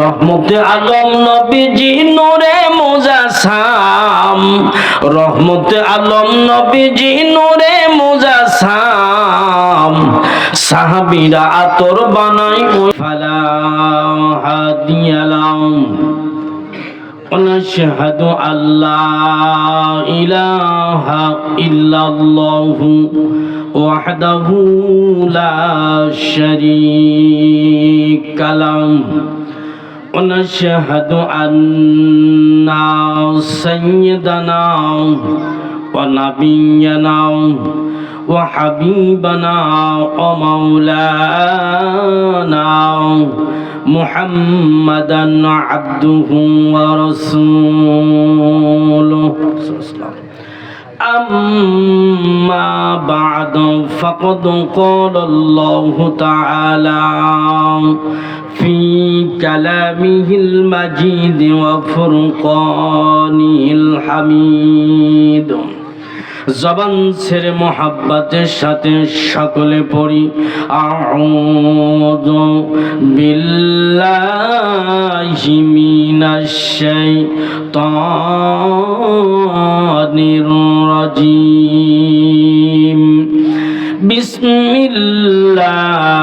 রহমতে আলম নবীজি নূরে মোজাসাম। রহমতে আলম নবীজি নূরে মোজাসাম। সাহাবিরা আতর বানাই ফালাম হাদিয়ালাম। ونشهد أن لا إله إلا الله وحده لا شريك له ونشهد أن سيدنا ونبينا وحبيبنا ومولانا محمدا عبده ورسوله. أما بعد فقد قال الله تعالى في كلامه المجيد وفرقانه الحميد জবান ছেড়ে মোহাব্বতের সাথে সকলে পড়ি আউযু বিল্লাহি মিনাশ শাইতানির রাজিম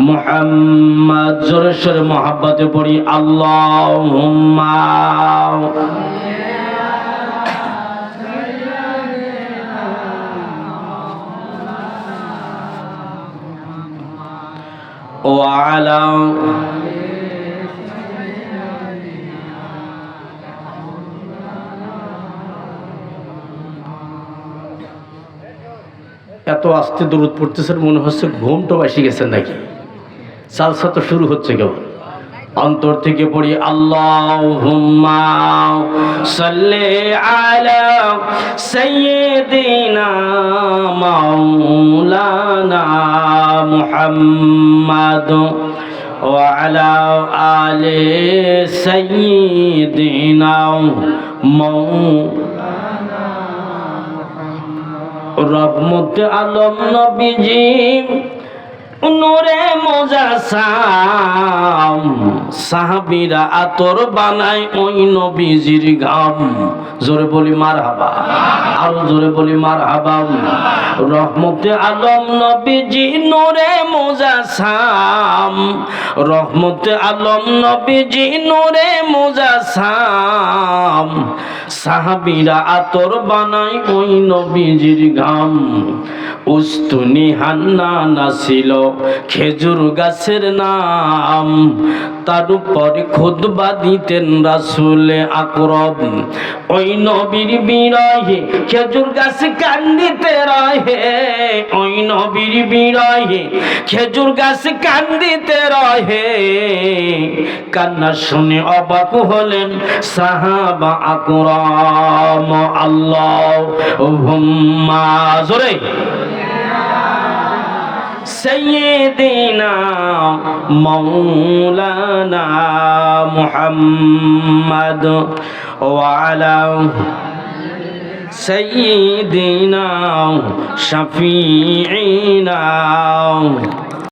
محمد জোরেশ্বর মহাব্বতে পড়ি আল্লাহুম্মা وعلى এত আস্তে দূরত পড়তেছেন মনে হচ্ছে ঘুমটা বেশি গেছেন নাকি চালসা তো শুরু হচ্ছে কেবল অন্তর থেকে পড়ি আল্লাহুম্মা সাল্লি আলা সাইয়্যিদিনা মাওলানা মুহাম্মাদ وعلى آل سيدنا مولانا রহমত আলম নবীজি নূরে মোজাসাম সাহাবিরা আতর বানায় ওই নবীজির গাম জোরে বলি মার হাবা আরও জোরে বলি মার হাবা রহমতে আলম নবীজি নূরে মোজাসাম রহমতে আলম নবীজি নূরে মোজাসাম সাহাবিরা আতর বানাই ওই নবীজির গাম উস্তুনি হান্না নাছিল খেজুর গাছের নাম। তার উপরে খুদবা দিতেন রাসুলে আকরব। ওই নবীর বিরহে খেজুর গাছ কান্দিতে রহে। নবীর বিরহে খেজুর গাছ কান্দিতে রহে কান্না শুনে অবাক হলেন সাহাবা আকরম আল্লাহ হুম্মা জোরে سيدنا مولانا محمد وعلى سيدنا شفيعنا